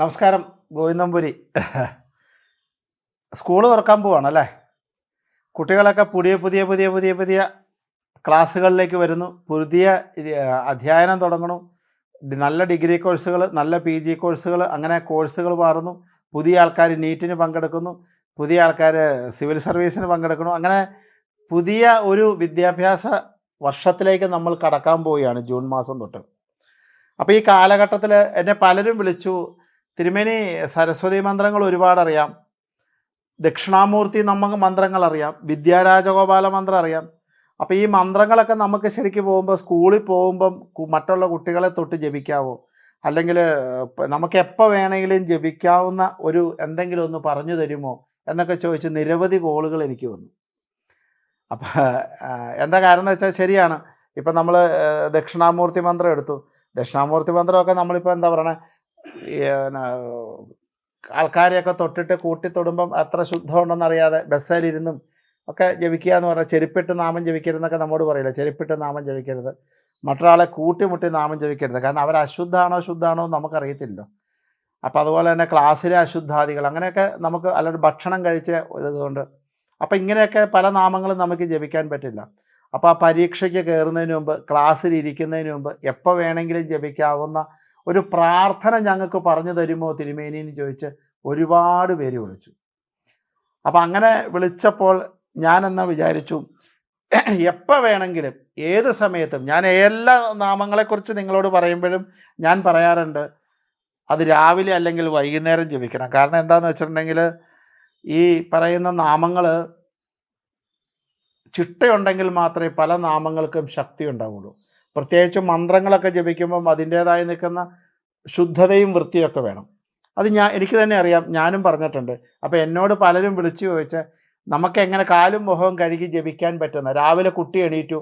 നമസ്കാരം ഗോവിന്ദംപുരി സ്കൂൾ തുറക്കാൻ പോവാണ് അല്ലേ? കുട്ടികളൊക്കെ പുതിയ പുതിയ പുതിയ പുതിയ പുതിയ ക്ലാസ്സുകളിലേക്ക് വരുന്നു. പുതിയ അധ്യയനം തുടങ്ങണു. നല്ല ഡിഗ്രി കോഴ്സുകൾ നല്ല പി ജി കോഴ്സുകൾ അങ്ങനെ കോഴ്സുകൾ മാറുന്നു. പുതിയ ആൾക്കാർ നീറ്റിന് പങ്കെടുക്കുന്നു. പുതിയ ആൾക്കാർ സിവിൽ സർവീസിന് പങ്കെടുക്കുന്നു. അങ്ങനെ പുതിയ ഒരു വിദ്യാഭ്യാസ വർഷത്തിലേക്ക് നമ്മൾ കടക്കാൻ പോവുകയാണ് ജൂൺ മാസം തൊട്ട്. അപ്പോൾ ഈ കാലഘട്ടത്തിൽ എന്നെ പലരും വിളിച്ചു. തിരുമേനി സരസ്വതി മന്ത്രങ്ങൾ ഒരുപാട് അറിയാം ദക്ഷിണാമൂർത്തി നമുക്ക് മന്ത്രങ്ങൾ അറിയാം. വിദ്യാരാജഗോപാല മന്ത്രം അറിയാം. അപ്പോൾ ഈ മന്ത്രങ്ങളൊക്കെ നമുക്ക് ശരിക്കും പോകുമ്പോൾ സ്കൂളിൽ പോകുമ്പം മറ്റുള്ള കുട്ടികളെ തൊട്ട് ജപിക്കാവോ? അല്ലെങ്കിൽ നമുക്ക് എപ്പോൾ വേണമെങ്കിലും ജപിക്കാവുന്ന ഒരു എന്തെങ്കിലും ഒന്ന് പറഞ്ഞു തരുമോ? എന്നൊക്കെ ചോദിച്ച് നിരവധി കോളുകൾ എനിക്ക് വന്നു. അപ്പം എന്താ കാരണം എന്ന് വെച്ചാൽ ശരിയാണ്. ഇപ്പം നമ്മൾ ദക്ഷിണാമൂർത്തി മന്ത്രം എടുത്തു. ദക്ഷിണാമൂർത്തി മന്ത്രമൊക്കെ നമ്മളിപ്പോൾ എന്താ പിന്നെ, ആൾക്കാരെയൊക്കെ തൊട്ടിട്ട് കൂട്ടി തൊടുമ്പം അത്ര ശുദ്ധമുണ്ടെന്ന് അറിയാതെ ബസ്സിലിരുന്നും ഒക്കെ ജപിക്കുക എന്ന് പറഞ്ഞാൽ ചെരുപ്പിട്ട് നാമം ജപിക്കരുതെന്നൊക്കെ നമ്മോട് പറയില്ല? ചെരുപ്പിട്ട് നാമം ജപിക്കരുത്. മറ്റൊരാളെ കൂട്ടിമുട്ടി നാമം ജപിക്കരുത്. കാരണം അവർ അശുദ്ധാണോ ശുദ്ധാണോ എന്ന് നമുക്കറിയത്തില്ലല്ലോ. അപ്പോൾ അതുപോലെ തന്നെ ക്ലാസ്സിലെ അശുദ്ധാദികൾ അങ്ങനെയൊക്കെ നമുക്ക് അല്ലെങ്കിൽ ഭക്ഷണം കഴിച്ച ഇതുകൊണ്ട്. അപ്പോൾ ഇങ്ങനെയൊക്കെ പല നാമങ്ങളും നമുക്ക് ജപിക്കാൻ പറ്റില്ല. അപ്പോൾ ആ പരീക്ഷയ്ക്ക് കയറുന്നതിന് മുമ്പ് ക്ലാസ്സിൽ ഇരിക്കുന്നതിന് മുമ്പ് എപ്പോൾ വേണമെങ്കിലും ജപിക്കാവുന്ന ഒരു പ്രാർത്ഥന ഞങ്ങൾക്ക് പറഞ്ഞു തരുമോ തിരുമേനി എന്ന് ചോദിച്ച് ഒരുപാട് പേര് വിളിച്ചു. അപ്പം അങ്ങനെ വിളിച്ചപ്പോൾ ഞാൻ എന്നാ വിചാരിച്ചു എപ്പോൾ വേണമെങ്കിലും ഏത് സമയത്തും ഞാൻ എല്ലാ നാമങ്ങളെക്കുറിച്ച് നിങ്ങളോട് പറയുമ്പോഴും ഞാൻ പറയാറുണ്ട് അത് രാവിലെ അല്ലെങ്കിൽ വൈകുന്നേരം ജപിക്കണം. കാരണം എന്താണെന്ന് വെച്ചിട്ടുണ്ടെങ്കിൽ ഈ പറയുന്ന നാമങ്ങൾ ചിട്ടയുണ്ടെങ്കിൽ മാത്രമേ പല നാമങ്ങൾക്കും ശക്തി ഉണ്ടാവുള്ളൂ. പ്രത്യേകിച്ച് മന്ത്രങ്ങളൊക്കെ ജപിക്കുമ്പം അതിന്റേതായി നിൽക്കുന്ന ശുദ്ധതയും വൃത്തിയൊക്കെ വേണം. അത് ഞാൻ എനിക്ക് തന്നെ അറിയാം ഞാനും പറഞ്ഞിട്ടുണ്ട്. അപ്പോൾ എന്നോട് പലരും വിളിച്ചു ചോദിച്ച് നമുക്ക് എങ്ങനെ കാലും മുഖവും കഴുകി ജപിക്കാൻ പറ്റുന്ന? രാവിലെ കുട്ടി എണീറ്റു.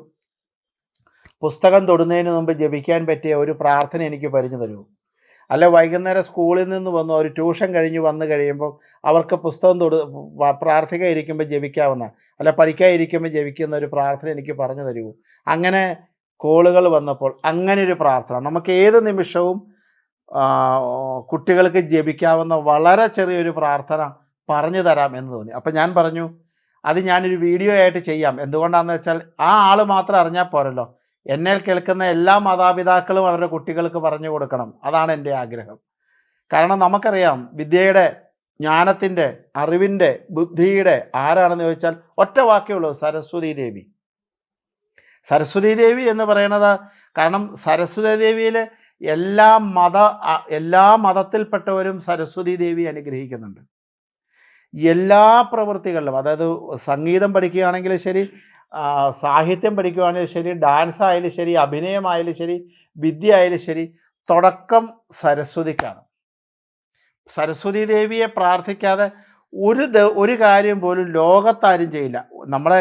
പുസ്തകം തൊടുന്നതിന് മുമ്പ് ജപിക്കാൻ പറ്റിയ ഒരു പ്രാർത്ഥന എനിക്ക് പറഞ്ഞു തരൂ. അല്ല വൈകുന്നേരം സ്കൂളിൽ നിന്ന് വന്ന് ഒരു ട്യൂഷൻ കഴിഞ്ഞ് വന്നു കഴിയുമ്പോൾ അവർക്ക് പുസ്തകം തൊടു പ്രാർത്ഥിക്കാൻ ഇരിക്കുമ്പോൾ ജപിക്കാവുന്ന അല്ല പഠിക്കാൻ ഇരിക്കുമ്പോൾ ജപിക്കുന്ന ഒരു പ്രാർത്ഥന എനിക്ക് പറഞ്ഞു തരൂ. അങ്ങനെ കോളുകൾ വന്നപ്പോൾ അങ്ങനെ ഒരു പ്രാർത്ഥന. നമുക്ക് ഏത് നിമിഷവും കുട്ടികൾക്ക് ജപിക്കാവുന്ന വളരെ ചെറിയൊരു പ്രാർത്ഥന പറഞ്ഞു തരാം എന്ന് തോന്നി. അപ്പം ഞാൻ പറഞ്ഞു അത് ഞാനൊരു വീഡിയോ ആയിട്ട് ചെയ്യാം. എന്തുകൊണ്ടാണെന്ന് വെച്ചാൽ ആ ആൾ മാത്രം അറിഞ്ഞാൽ പോരല്ലോ. എന്നെ കേൾക്കുന്ന എല്ലാ മാതാപിതാക്കളും അവരുടെ കുട്ടികൾക്ക് പറഞ്ഞു കൊടുക്കണം. അതാണ് എന്റെ ആഗ്രഹം. കാരണം നമുക്കറിയാം വിദ്യയുടെ ജ്ഞാനത്തിന്റെ അറിവിന്റെ ബുദ്ധിയുടെ ആരാണെന്ന് ചോദിച്ചാൽ ഒറ്റ വാക്കേ ഉള്ളൂ സരസ്വതി ദേവി. സരസ്വതി ദേവി എന്ന് പറയുന്നത് കാരണം സരസ്വതി ദേവിയിൽ എല്ലാ മത എല്ലാ മതത്തിൽപ്പെട്ടവരും സരസ്വതി ദേവി അനുഗ്രഹിക്കുന്നുണ്ട്. എല്ലാ പ്രവൃത്തികളിലും അതായത് സംഗീതം പഠിക്കുകയാണെങ്കിൽ ശരി സാഹിത്യം പഠിക്കുകയാണെങ്കിൽ ശരി ഡാൻസ് ആയാലും ശരി അഭിനയമായാലും ശരി വിദ്യ ആയാലും ശരി തുടക്കം സരസ്വതിക്കാണ്. സരസ്വതി ദേവിയെ പ്രാർത്ഥിക്കാതെ ഒരു ഒരു കാര്യം പോലും ലോകത്താരും ചെയ്യില്ല. നമ്മളെ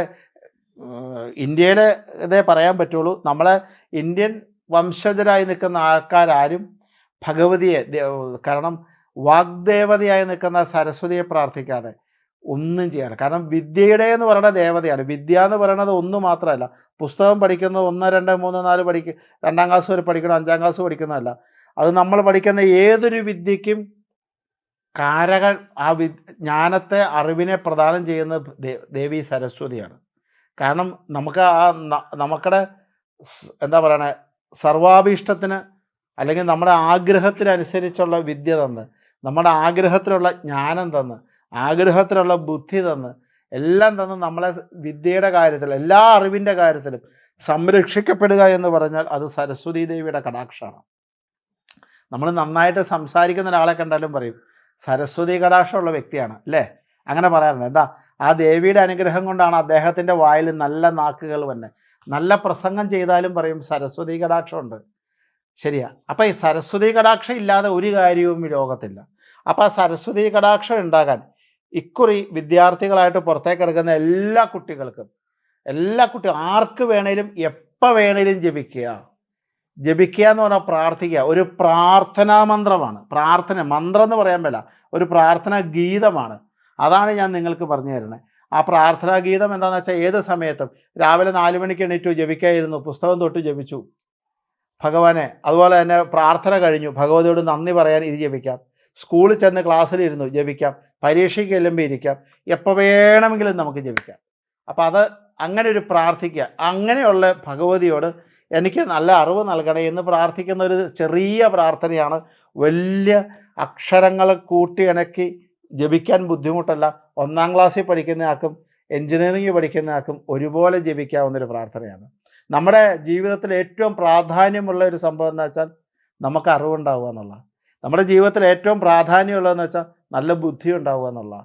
ഇന്ത്യയിലെ ഇതേ പറയാൻ പറ്റുള്ളൂ. നമ്മളെ ഇന്ത്യൻ വംശജരായി നിൽക്കുന്ന ആൾക്കാരാരും ഭഗവതിയെ കാരണം വാഗ്ദേവതയായി നിൽക്കുന്ന സരസ്വതിയെ പ്രാർത്ഥിക്കാതെ ഒന്നും ചെയ്യാറ് കാരണം വിദ്യയുടെ എന്ന് പറയുന്ന ദേവതയാണ്. വിദ്യ എന്ന് പറയുന്നത് ഒന്ന് മാത്രമല്ല. പുസ്തകം പഠിക്കുന്നത് ഒന്ന് രണ്ട് മൂന്ന് നാല് പഠിക്ക രണ്ടാം ക്ലാസ് വരെ പഠിക്കണം അഞ്ചാം ക്ലാസ് പഠിക്കുന്നതല്ല. അത് നമ്മൾ പഠിക്കുന്ന ഏതൊരു വിദ്യയ്ക്കും കാരകൾ ആ വി ജ്ഞാനത്തെ അറിവിനെ പ്രദാനം ചെയ്യുന്ന ദേവി സരസ്വതിയാണ്. കാരണം നമുക്ക് ആ നമുക്കടെ എന്താ പറയണേ സർവാഭീഷ്ടത്തിന് അല്ലെങ്കിൽ നമ്മുടെ ആഗ്രഹത്തിനനുസരിച്ചുള്ള വിദ്യ തന്ന് നമ്മുടെ ആഗ്രഹത്തിലുള്ള ജ്ഞാനം തന്ന് ആഗ്രഹത്തിലുള്ള ബുദ്ധി തന്ന് എല്ലാം തന്ന് നമ്മളെ വിദ്യയുടെ കാര്യത്തിൽ എല്ലാ അറിവിന്റെ കാര്യത്തിലും സംരക്ഷിക്കപ്പെടുക എന്ന് പറഞ്ഞാൽ അത് സരസ്വതി ദേവിയുടെ കടാക്ഷമാണ്. നമ്മൾ നന്നായിട്ട് സംസാരിക്കുന്ന ഒരാളെ കണ്ടാലും പറയും സരസ്വതി കടാക്ഷമുള്ള വ്യക്തിയാണ് അല്ലേ? അങ്ങനെ പറയാറുണ്ട്. എന്താ? ആ ദേവിയുടെ അനുഗ്രഹം കൊണ്ടാണ് അദ്ദേഹത്തിന്റെ വായിൽ നല്ല നാക്കുകൾ വന്നെ. നല്ല പ്രസംഗം ചെയ്താലും പറയും സരസ്വതി കടാക്ഷമുണ്ട് ശരിയാ. അപ്പം ഈ സരസ്വതി കടാക്ഷം ഇല്ലാതെ ഒരു കാര്യവും ഈ ലോകത്തില്ല. അപ്പം ആ സരസ്വതി കടാക്ഷം ഉണ്ടാകാൻ ഇക്കുറി വിദ്യാർത്ഥികളായിട്ട് പുറത്തേക്ക് ഇറങ്ങുന്ന എല്ലാ കുട്ടികൾക്കും എല്ലാ കുട്ടി ആർക്ക് വേണേലും എപ്പോൾ വേണേലും ജപിക്കുക. ജപിക്കുക എന്ന് പറഞ്ഞാൽ പ്രാർത്ഥിക്കുക. ഒരു പ്രാർത്ഥനാ മന്ത്രമാണ്. പ്രാർത്ഥന മന്ത്രം എന്ന് പറയാൻ പറ്റില്ല ഒരു പ്രാർത്ഥനാ ഗീതമാണ്. അതാണ് ഞാൻ നിങ്ങൾക്ക് പറഞ്ഞു തരുന്നത്. ആ പ്രാർത്ഥനാ ഗീതം എന്താണെന്ന് വെച്ചാൽ ഏത് സമയത്തും. രാവിലെ നാല് മണിക്ക് എണീറ്റു ജപിക്കായിരുന്നു. പുസ്തകം തൊട്ട് ജപിച്ചു. ഭഗവാനെ അതുപോലെ തന്നെ പ്രാർത്ഥന കഴിഞ്ഞു. ഭഗവതിയോട് നന്ദി പറയാൻ ഇത് ജപിക്കാം. സ്കൂളിൽ ചെന്ന് ക്ലാസ്സിലിരുന്നു ജപിക്കാം. പരീക്ഷയ്ക്ക് ചെല്ലുമ്പോൾ ഇരിക്കാം. എപ്പോൾ വേണമെങ്കിലും നമുക്ക് ജപിക്കാം. അപ്പോൾ അത് അങ്ങനെ ഒരു പ്രാർത്ഥിക്കുക അങ്ങനെയുള്ള ഭഗവതിയോട് എനിക്ക് നല്ല അറിവ് നൽകണേ എന്ന് പ്രാർത്ഥിക്കുന്ന ഒരു ചെറിയ പ്രാർത്ഥനയാണ്. വലിയ അക്ഷരങ്ങൾ കൂട്ടിയിണക്കി ജപിക്കാൻ ബുദ്ധിമുട്ടല്ല. ഒന്നാം ക്ലാസ്സിൽ പഠിക്കുന്ന ആൾക്കും എഞ്ചിനീയറിംഗ് പഠിക്കുന്ന ആൾക്കും ഒരുപോലെ ജപിക്കാവുന്ന ഒരു പ്രാർത്ഥനയാണ്. നമ്മുടെ ജീവിതത്തിൽ ഏറ്റവും പ്രാധാന്യമുള്ള ഒരു സംഭവം എന്ന് വെച്ചാൽ നമുക്ക് അറിവുണ്ടാവുക എന്നുള്ള നമ്മുടെ ജീവിതത്തിൽ ഏറ്റവും പ്രാധാന്യമുള്ളതെന്ന് വെച്ചാൽ നല്ല ബുദ്ധി ഉണ്ടാവുക എന്നുള്ള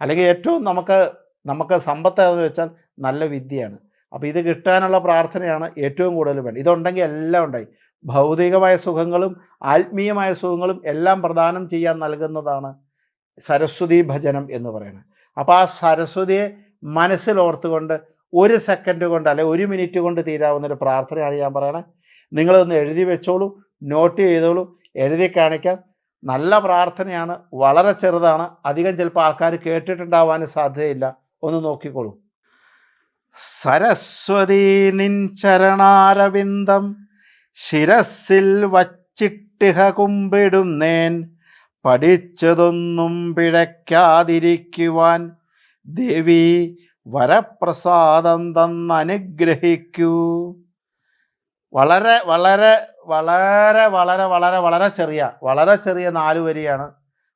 അല്ലെങ്കിൽ ഏറ്റവും നമുക്ക് നമുക്ക് സമ്പത്ത് ഏതെന്ന് വെച്ചാൽ നല്ല വിദ്യയാണ്. അപ്പോൾ ഇത് കിട്ടാനുള്ള പ്രാർത്ഥനയാണ് ഏറ്റവും കൂടുതൽ വേണ്ടത്. ഇതുണ്ടെങ്കിൽ എല്ലാം ഉണ്ടായി. ഭൗതികമായ സുഖങ്ങളും ആത്മീയമായ സുഖങ്ങളും എല്ലാം പ്രദാനം ചെയ്യാൻ നൽകുന്നതാണ് സരസ്വതി ഭജനം എന്ന് പറയുന്നത് അപ്പോൾ ആ സരസ്വതിയെ മനസ്സിലോർത്തുകൊണ്ട് ഒരു സെക്കൻഡ് കൊണ്ട് അല്ലെ ഒരു മിനിറ്റ് കൊണ്ട് തീരാവുന്നൊരു പ്രാർത്ഥനയാണ് ഞാൻ പറയണത് നിങ്ങളൊന്ന് എഴുതി വെച്ചോളൂ നോട്ട് ചെയ്തോളൂ എഴുതി കാണിക്കാം. നല്ല പ്രാർത്ഥനയാണ് വളരെ ചെറുതാണ്. അധികം ചിലപ്പോൾ ആൾക്കാർ കേട്ടിട്ടുണ്ടാവാൻ സാധ്യതയില്ല. ഒന്ന് നോക്കിക്കോളൂ. സരസ്വതി നിൻ ചരണാരവിന്ദം ശിരസിൽ വച്ചിട്ടിഹ കുമ്പിടുന്നേൻ പഠിച്ചതൊന്നും പിഴയ്ക്കാതിരിക്കുവാൻ ദേവി വരപ്രസാദം തന്നനുഗ്രഹിക്കൂ. വളരെ വളരെ വളരെ വളരെ വളരെ വളരെ ചെറിയ വളരെ ചെറിയ നാല് വരിയാണ്.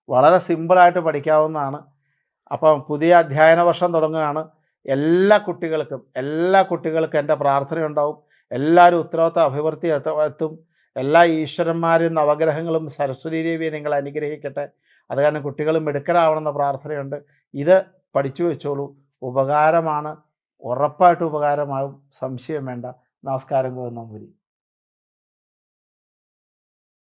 വളരെ സിമ്പിളായിട്ട് പഠിക്കാവുന്നതാണ്. അപ്പം പുതിയ അധ്യയന വർഷം തുടങ്ങുകയാണ്. എല്ലാ കുട്ടികൾക്കും എല്ലാ കുട്ടികൾക്കും എന്റെ പ്രാർത്ഥന ഉണ്ടാവും എല്ലാവരും ഉത്തരവാദിത്ത അഭിവൃദ്ധി എത്തും. എല്ലാ ഈശ്വരന്മാരും നവഗ്രഹങ്ങളും സരസ്വതി ദേവിയെ നിങ്ങൾ അനുഗ്രഹിക്കട്ടെ. അത് കാരണം കുട്ടികളും മിടുക്കരാവണമെന്ന പ്രാർത്ഥനയുണ്ട്. ഇത് പഠിച്ചു വെച്ചോളൂ. ഉപകാരമാണ്. ഉറപ്പായിട്ട് ഉപകാരമാകും. സംശയം വേണ്ട. നമസ്കാരം ഗോവിന്ദമ്പുരി